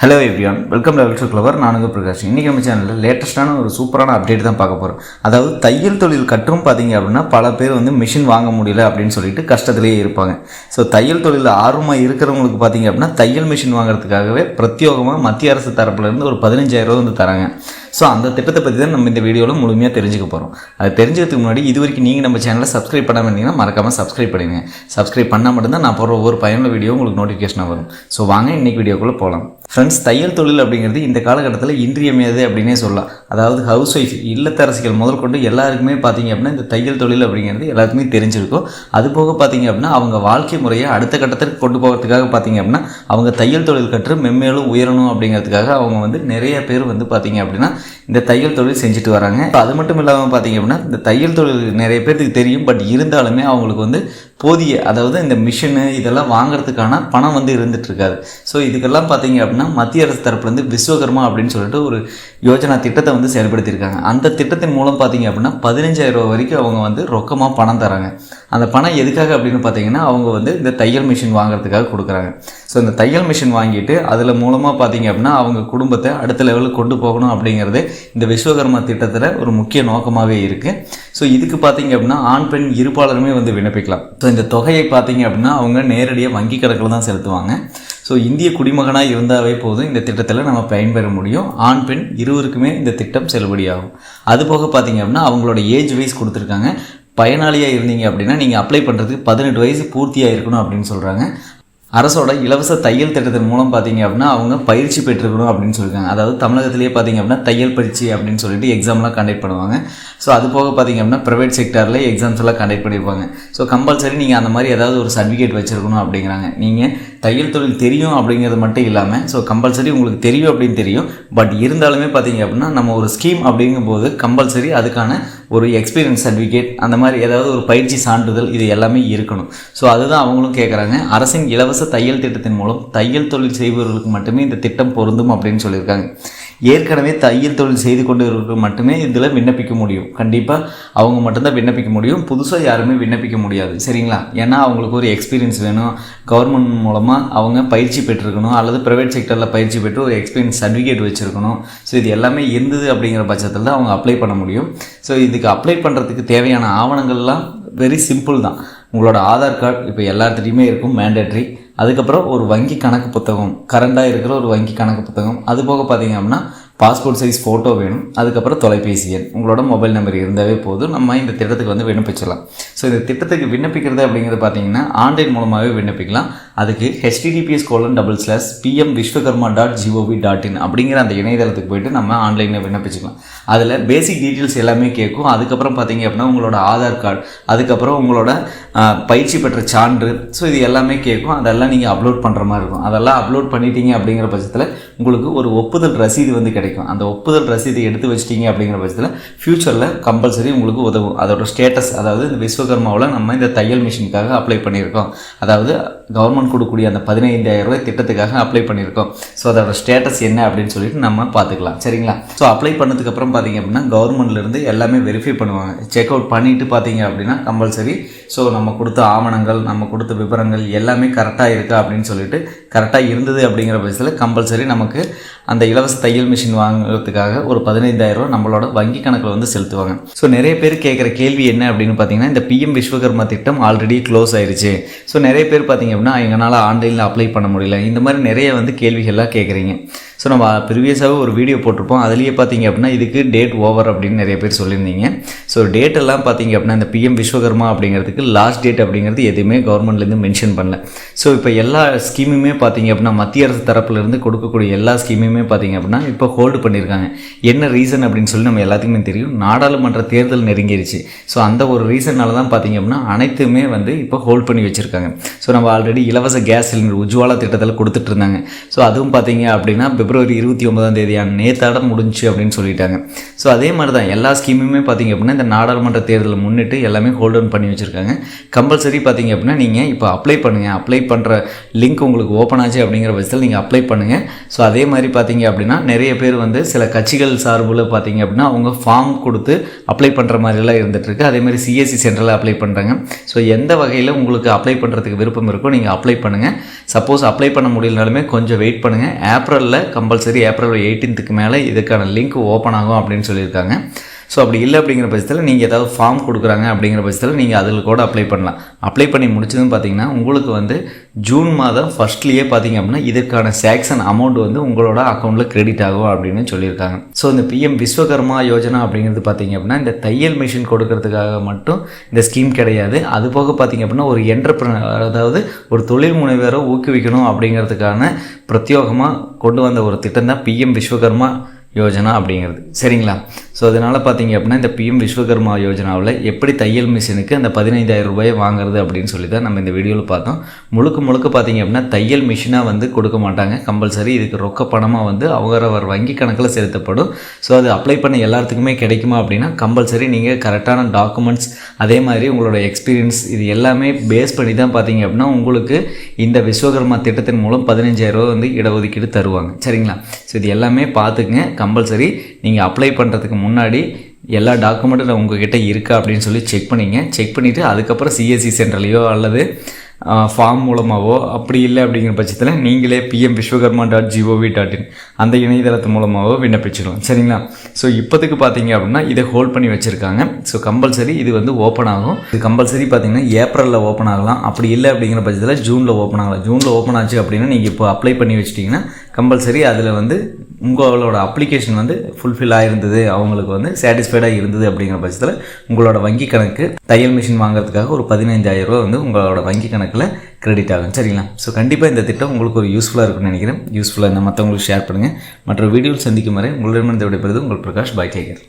Hello everyone welcome level to clever நானுங்க பிரகாஷ். இன்றைக்கி நம்ம சேனலில் லேட்டஸ்ட்டான ஒரு சூப்பரான அப்டேட் தான் பார்க்க போகிறோம் அதாவது தையல் தொழில் கற்றும் பார்த்தீங்க அப்படின்னா பல பேர் வந்து மிஷின் வாங்க முடியல அப்படின்னு சொல்லிட்டு கஷ்டத்துலேயே இருப்பாங்க. ஸோ தையல் தொழில் ஆர்வமாக இருக்கிறவங்களுக்கு பார்த்தீங்க அப்படின்னா தையல் மிஷின் வாங்குறதுக்காகவே பிரத்யோகமாக மத்திய அரசு தரப்புலேருந்து ஒரு பதினஞ்சாயிரம் ரூபா வந்து தராங்க. ஸோ அந்த திட்டத்தை பற்றி தான் நம்ம இந்த வீடியோவில் முழுமையாக தெரிஞ்சுக்க போகிறோம் அது தெரிஞ்சதுக்கு முன்னாடி இது வரைக்கும் நீங்கள் நம்ம சேனலை சப்ஸ்கிரைப் பண்ணாமல் இருந்தீங்கன்னா மறக்காமல் சப்ஸ்கிரைப் பண்ணுங்க சப்ஸ்கிரைப் பண்ணால் மட்டும்தான் நான் போகிற ஒவ்வொரு பயனுள்ள வீடியோ உங்களுக்கு நோட்டிஃபிகேஷனாக வரும். ஸோ வாங்க இன்னைக்கு வீடியோக்குள்ளே போகலாம் ஃப்ரெண்ட்ஸ் தையல் தொழில் அப்படிங்கிறது இந்த காலகட்டத்தில் இன்றியமையாது அப்படின்னே சொல்லலாம். அதாவது ஹவுஸ் ஒய்ஃப் இல்லத்தரசிகள் முதல் கொண்டு எல்லாருக்குமே பார்த்தீங்க அப்படின்னா இந்த தையல் தொழில் அப்படிங்கிறது எல்லாத்துக்குமே தெரிஞ்சிருக்கும். அது போக பார்த்தீங்க அப்படின்னா அவங்க வாழ்க்கை முறையை அடுத்த கட்டத்திற்கு கொண்டு போகிறதுக்காக பார்த்தீங்க அப்படின்னா அவங்க தையல் தொழில் கற்று மென்மேலும் உயரணும் அப்படிங்கிறதுக்காக அவங்க வந்து நிறைய பேர் வந்து பார்த்தீங்க அப்படின்னா இந்த தையல் தொழில் செஞ்சுட்டு வராங்க. அது மட்டும் இல்லாமல் பார்த்தீங்க அப்படின்னா இந்த தையல் தொழில் நிறைய பேருக்கு தெரியும் பட் இருந்தாலுமே அவங்களுக்கு வந்து போதிய அதாவது இந்த மிஷினு இதெல்லாம் வாங்குறதுக்கான பணம் வந்து இருந்துகிட்ருக்காது ஸோ இதுக்கெல்லாம் பார்த்தீங்க அப்படின்னா மத்திய அரசு தரப்புலேருந்து விஸ்வகர்மா அப்படின்னு சொல்லிட்டு ஒரு யோஜனா திட்டத்தை வந்து செயல்படுத்தியிருக்காங்க. அந்த திட்டத்தின் மூலம் பார்த்தீங்க அப்படின்னா பதினஞ்சாயிரம் ரூபா வரைக்கும் அவங்க வந்து ரொக்கமாக பணம் தராங்க. அந்த பணம் எதுக்காக அப்படின்னு பார்த்தீங்கன்னா அவங்க வந்து இந்த தையல் மிஷின் வாங்குறதுக்காக கொடுக்குறாங்க. ஸோ இந்த தையல் மிஷின் வாங்கிட்டு அதில் மூலமாக பார்த்தீங்க அப்படின்னா அவங்க குடும்பத்தை அடுத்த லெவலுக்கு கொண்டு போகணும் அப்படிங்கிறது இந்த விஸ்வகர்மா திட்டத்தில் ஒரு முக்கிய நோக்கமாகவே இருக்குது ஸோ இதுக்கு பார்த்தீங்க அப்படின்னா ஆண் பெண் இருப்பாளருமே வந்து விண்ணப்பிக்கலாம். ஸோ இந்த தொகையை பார்த்தீங்க அப்படின்னா அவங்க நேரடியாக வங்கி கணக்கில் தான் செலுத்துவாங்க. ஸோ இந்திய குடிமகனாக இருந்தாவே போதும் இந்த திட்டத்தில் நம்ம பயன்பெற முடியும். ஆண் பெண் இருவருக்குமே இந்த திட்டம் செல்லுபடியாகும். அது போக பார்த்தீங்க அப்படின்னா அவங்களோட ஏஜ் வைஸ் கொடுத்துருக்காங்க. பயனாளியாக இருந்தீங்க அப்படின்னா நீங்கள் அப்ளை பண்ணுறதுக்கு பதினெட்டு வயசு பூர்த்தியாக இருக்கணும் அப்படின்னு சொல்கிறாங்க அரசோட இலவச தையல் திட்டத்தின் மூலம் பார்த்தீங்க அப்படின்னா அவங்க பயிற்சி பெற்றுக்கணும் அப்படின்னு சொல்லியிருக்காங்க. அதாவது தமிழகத்திலேயே பார்த்தீங்க அப்படின்னா தையல் பயிற்சி அப்படின்னு சொல்லிட்டு எக்ஸாம்லாம் கண்டக்ட் பண்ணுவாங்க. ஸோ அது போக பார்த்தீங்க அப்படின்னா ப்ரைவேட் செக்டரில் எக்ஸாம்ஸ் எல்லாம் கண்டக்ட் பண்ணியிருப்பாங்க. ஸோ கம்பல்சரி நீங்கள் அந்த மாதிரி ஏதாவது ஒரு சர்டிஃபிகேட் வச்சுருக்கணும் அப்படிங்கிறாங்க. நீங்கள் தையல் தொழில் தெரியும் அப்படிங்கிறது மட்டும் இல்லாமல் ஸோ கம்பல்சரி உங்களுக்கு தெரியும் அப்படின்னு தெரியும். பட் இருந்தாலுமே பார்த்தீங்க அப்படின்னா நம்ம ஒரு ஸ்கீம் அப்படிங்கும்போது கம்பல்சரி அதுக்கான ஒரு எக்ஸ்பீரியன்ஸ் சர்டிஃபிகேட் அந்த மாதிரி ஏதாவது ஒரு பயிற்சி சான்றிதழ் இது எல்லாமே இருக்கணும். ஸோ அதுதான் அவங்களும் கேட்குறாங்க அரசின் இலவச தையல் திட்டத்தின் மூலம் தையல் தொழில் செய்பவர்களுக்கு மட்டுமே இந்த திட்டம் பொருந்தும் அப்படின்னு சொல்லியிருக்காங்க. ஏற்கனவே தையல் தொழில் செய்து கொண்டவர்களுக்கு மட்டுமே இதில் விண்ணப்பிக்க முடியும். கண்டிப்பாக அவங்க மட்டும்தான் விண்ணப்பிக்க முடியும். புதுசாக யாருமே விண்ணப்பிக்க முடியாது. சரிங்களா? ஏன்னா அவங்களுக்கு ஒரு எக்ஸ்பீரியன்ஸ் வேணும். கவர்மெண்ட் மூலமாக அவங்க பயிற்சி பெற்றிருக்கணும். அல்லது ப்ரைவேட் செக்டரில் பயிற்சி பெற்று ஒரு எக்ஸ்பீரியன்ஸ் சர்டிஃபிகேட் வச்சுருக்கணும். ஸோ இது எல்லாமே இருந்தது அப்படிங்கிற பட்சத்தில் தான் அவங்க அப்ளை பண்ண முடியும். ஸோ இது இதுக்கு அப்ளை பண்ணுறதுக்கு தேவையான ஆவணங்கள்லாம் வெரி சிம்பிள் தான். உங்களோட ஆதார் கார்டு இப்போ எல்லாத்துலேயுமே இருக்கும் மேண்டேட்ரி அதுக்கப்புறம் ஒரு வங்கி கணக்கு புத்தகம் கரண்டாக இருக்கிற ஒரு வங்கி கணக்கு புத்தகம். அது போக பார்த்தீங்க அப்படின்னா பாஸ்போர்ட் சைஸ் ஃபோட்டோ வேணும். அதுக்கப்புறம் தொலைபேசி எண். உங்களோட மொபைல் நம்பர் இருந்தாவே போதும். நம்ம இந்த திட்டத்துக்கு வந்து விண்ணப்பிச்சிடலாம். ஸோ இந்த திட்டத்துக்கு விண்ணப்பிக்கிறது அப்படிங்கிறது பார்த்தீங்கன்னா ஆன்லைன் மூலமாகவே விண்ணப்பிக்கலாம். அதுக்கு H T T P S colon double slash P M Vishwakarma dot G O V dot in அப்படிங்கிற அந்த இணையதளத்துக்கு போயிட்டு நம்ம ஆன்லைனில் விண்ணப்பிச்சுக்கலாம். அதில் பேசிக் டீட்டெயில்ஸ் எல்லாமே கேட்கும். அதுக்கப்புறம் பார்த்தீங்க அப்படின்னா உங்களோட ஆதார் கார்டு அதுக்கப்புறம் உங்களோட பயிற்சி பெற்ற சான்று. ஸோ இது எல்லாமே கேட்கும். அதெல்லாம் நீங்கள் அப்லோட் பண்ணுற மாதிரி இருக்கும். அதெல்லாம் அப்லோட் பண்ணிட்டீங்க அப்படிங்கிற பட்சத்தில் உங்களுக்கு ஒரு ஒப்புதல் ரசீது வந்து கிடைக்கும். அந்த ஒப்புதல் ரசீது எடுத்து வச்சிட்டீங்க அப்படிங்கிற பட்சத்தில் ஃப்யூச்சரில் கம்பல்சரி உங்களுக்கு உதவும். அதோட ஸ்டேட்டஸ் அதாவது இந்த விஸ்வகர்மாவில் நம்ம இந்த தையல் மிஷினுக்காக அப்ளை பண்ணியிருக்கோம். அதாவது கவர்மெண்ட் கொடுக்கக்கூடிய அந்த பதினைந்தாயிரம் ரூபாய் திட்டத்துக்காக அப்ளை பண்ணியிருக்கோம். ஸோ அதோட ஸ்டேட்டஸ் என்ன அப்படின்னு சொல்லிட்டு நம்ம பார்த்துக்கலாம். சரிங்களா? ஸோ அப்ளை பண்ணதுக்கப்புறம் பார்த்தீங்க அப்படின்னா கவர்மெண்ட்லேருந்து எல்லாமே வெரிஃபை பண்ணுவாங்க. செக் அவுட் பண்ணிட்டு பார்த்தீங்க அப்படின்னா கம்பல்சரி ஸோ நம்ம கொடுத்த ஆவணங்கள் நம்ம கொடுத்த விவரங்கள் எல்லாமே கரெக்டாக இருக்கா அப்படின்னு சொல்லிட்டு கரெக்டாக இருந்தது அப்படிங்கிற பட்சத்தில் கம்பல்சரி நமக்கு அந்த இலவச தையல் மிஷின் வாங்குறதுக்காக ஒரு பதினைந்தாயிரம் ரூபாய் நம்மளோட வங்கி கணக்கில் வந்து செலுத்துவாங்க. ஸோ நிறைய பேர் கேட்குற கேள்வி என்ன அப்படின்னு பார்த்தீங்கன்னா இந்த பிஎம் விஸ்வகர்மா திட்டம் ஆல்ரெடி க்ளோஸ் ஆயிடுச்சு ஸோ நிறைய பேர் பார்த்தீங்க அப்படின்னா எங்களால் ஆன்லைனில் அப்ளை பண்ண முடியல. இந்த மாதிரி நிறைய வந்து கேள்விகள்லாம் கேட்குறீங்க ஸோ நம்ம ப்ரீவியஸாகவே ஒரு வீடியோ போட்டிருப்போம். அதுலேயே பார்த்தீங்க அப்படின்னா இதுக்கு டேட் ஓவர் அப்படின்னு நிறைய பேர் சொல்லியிருந்தீங்க. ஸோ டேட்டெல்லாம் பார்த்தீங்க அப்படின்னா இந்த பிஎம் விஸ்வகர்மா அப்படிங்கிறதுக்கு லாஸ்ட் டேட் அப்படிங்கிறது எதுவுமே கவர்மெண்ட்லேருந்து மென்ஷன் பண்ணல. ஸோ இப்போ எல்லா ஸ்கீமுமே பார்த்தீங்க அப்படின்னா மத்திய அரசு தரப்புலேருந்து கொடுக்கக்கூடிய எல்லா ஸ்கீமுமே பார்த்தீங்க அப்படின்னா இப்போ ஹோல்டு பண்ணியிருக்காங்க என்ன ரீசன் அப்படின்னு சொல்லி நம்ம எல்லாத்துக்குமே தெரியும். நாடாளுமன்ற தேர்தல் நெருங்கிருச்சு. ஸோ அந்த ஒரு ரீசனால தான் பார்த்தீங்க அப்படின்னா அனைத்துமே வந்து இப்போ ஹோல்ட் பண்ணி வச்சுருக்காங்க. ஸோ நம்ம ஆல்ரெடி இலவச கேஸ் சிலிண்டர் உஜ்வாலா திட்டத்தில் கொடுத்துட்டு இருந்தாங்க. ஸோ அதுவும் பார்த்தீங்க அப்படின்னா பிப்ரவரி இருபத்தி ஒன்பதாம் தேதியான நேத்தாட முடிஞ்சு அப்படின்னு சொல்லிட்டாங்க. ஸோ அதே மாதிரி தான் எல்லா ஸ்கீமுமே பார்த்தீங்க அப்படின்னா இந்த நாடாளுமன்ற தேர்தலை முன்னிட்டு எல்லாமே ஹோல்ட் டவுன் பண்ணி வச்சுருக்காங்க. கம்பல்சரி பார்த்தீங்க அப்படின்னா நீங்கள் இப்போ அப்ளை பண்ணுங்கள் அப்ளை பண்ணுற லிங்க் உங்களுக்கு ஓப்பன் ஆச்சு அப்படிங்கிற பட்சத்தில் நீங்கள் அப்ளை பண்ணுங்கள் ஸோ அதே மாதிரி பார்த்தீங்க அப்படின்னா நிறைய பேர் வந்து சில கட்சிகள் சார்பில் பார்த்தீங்க அப்படின்னா அவங்க ஃபார்ம் கொடுத்து அப்ளை பண்ணுற மாதிரிலாம் இருந்துகிட்ருக்கு அதே மாதிரி சிஎஸ்சி சென்டரில் அப்ளை பண்ணுறாங்க ஸோ எந்த வகையில் உங்களுக்கு அப்ளை பண்ணுறதுக்கு விருப்பம் இருக்கோ நீங்கள் அப்ளை பண்ணுங்கள் சப்போஸ் அப்ளை பண்ண முடியலனாலுமே கொஞ்சம் வெயிட் பண்ணுங்கள் ஏப்ரலில் கம்பல்சரி ஏப்ரல் எயிட்டீன்த்துக்கு மேலே இதுக்கான லிங்க் ஓப்பன் ஆகும் அப்படின்னு சொல்லியிருக்காங்க. ஸோ அப்படி இல்லை அப்படிங்கிற பட்சத்தில் நீங்கள் ஏதாவது ஃபார்ம் கொடுக்குறாங்க அப்படிங்கிற பட்சத்தில் நீங்கள் அதில் கூட அப்ளை பண்ணலாம். அப்ளை பண்ணி முடிச்சதுன்னு பார்த்தீங்கன்னா உங்களுக்கு வந்து ஜூன் மாதம் ஃபஸ்ட்லேயே பார்த்தீங்க அப்படின்னா இதற்கான சேக்ஷன் அமௌண்ட் வந்து உங்களோட அக்கௌண்ட்டில் கிரெடிட் ஆகும் அப்படின்னு சொல்லியிருக்காங்க. ஸோ இந்த பிஎம் விஸ்வகர்மா யோஜனா அப்படிங்கிறது பார்த்தீங்க அப்படின்னா இந்த தையல் மிஷின் கொடுக்கறதுக்காக மட்டும் இந்த ஸ்கீம் கிடையாது. அது போக பார்த்தீங்க அப்படின்னா ஒரு என்டர்பிரனர் அதாவது ஒரு தொழில் முனைவரை ஊக்குவிக்கணும் அப்படிங்கிறதுக்கான பிரத்யோகமாக கொண்டு வந்த ஒரு திட்டம் தான் பிஎம் விஸ்வகர்மா யோஜனா அப்படிங்கிறது. சரிங்களா? ஸோ அதனால் பார்த்தீங்க அப்படின்னா இந்த பிஎம் விஸ்வகர்மா யோஜனாவில் எப்படி தையல் மிஷினுக்கு அந்த பதினைந்தாயிரம் ரூபாயை வாங்குறது அப்படின்னு சொல்லி தான் நம்ம இந்த வீடியோவில் பார்த்தோம். முழுக்க முழுக்க பார்த்தீங்க அப்படின்னா தையல் மிஷினாக வந்து கொடுக்க மாட்டாங்க. கம்பல்சரி இதுக்கு ரொக்க பணமாக வந்து அவரவர் வங்கி கணக்கில் செலுத்தப்படும். ஸோ அது அப்ளை பண்ண எல்லாத்துக்குமே கிடைக்குமா அப்படின்னா கம்பல்சரி நீங்கள் கரெக்டான டாக்குமெண்ட்ஸ் அதே மாதிரி உங்களோட எக்ஸ்பீரியன்ஸ் இது எல்லாமே பேஸ் பண்ணி தான் பார்த்தீங்க அப்படின்னா உங்களுக்கு இந்த விஸ்வகர்மா திட்டத்தின் மூலம் பதினஞ்சாயிரம் ரூபா வந்து இடஒதுக்கீடு தருவாங்க. சரிங்களா? ஸோ இது எல்லாமே பார்த்துக்குங்க கம்பல்சரி நீங்கள் அப்ளை பண்ணுறதுக்கு முன்னாடி எல்லா டாக்குமெண்ட்டும் உங்ககிட்ட இருக்கா அப்படின்னு சொல்லி செக் பண்ணிங்க. செக் பண்ணிவிட்டு அதுக்கப்புறம் சிஎஸ்சி சென்டர்லேயோ அல்லது ஃபார்ம் மூலமாகவோ அப்படி இல்லை அப்படிங்கிற பட்சத்தில் நீங்களே P M Vishwakarma dot G O V dot in அந்த இணையதளத்து மூலமாகவோ விண்ணப்பிச்சுக்கலாம் சரிங்களா? ஸோ இப்போதுக்கு பார்த்தீங்க அப்படின்னா இதை ஹோல்ட் பண்ணி வச்சுருக்காங்க. ஸோ கம்பல்சரி இது வந்து ஓப்பன் ஆகும். இது கம்பல்சரி பார்த்தீங்கன்னா ஏப்ரலில் ஓப்பன் ஆகலாம். அப்படி இல்லை அப்படிங்கிற பட்சத்தில் ஜூனில் ஓப்பன் ஆகலாம். ஜூனில் ஓப்பன் ஆச்சு அப்படின்னா நீங்கள் இப்போ அப்ளை பண்ணி வச்சிட்டிங்கன்னா கம்பல்சரி அதில் வந்து உங்களோட அப்ளிகேஷன் வந்து ஃபுல்ஃபில் ஆகிருந்தது அவங்களுக்கு வந்து சாட்டிஸ்ஃபைடாக இருந்தது அப்படிங்கிற பட்சத்தில் உங்களோட வங்கி கணக்கு தையல் மிஷின் வாங்குறதுக்காக ஒரு பதினைஞ்சாயிரம் ரூபா வந்து உங்களோட வங்கி கணக்கில் கிரெடிட் ஆகும். சரிங்களா? ஸோ கண்டிப்பாக இந்த திட்டம் உங்களுக்கு ஒரு யூஸ்ஃபுல்லாக இருக்கும்னு நினைக்கிறேன். யூஸ்ஃபுல்லாக இந்த மற்றவங்களுக்கு ஷேர் பண்ணுங்கள் மற்ற வீடியோவில் சந்திக்கும் வரை உங்களிடமிருந்து விடைபெறுது உங்கள் பிரகாஷ் பாய் கேகர்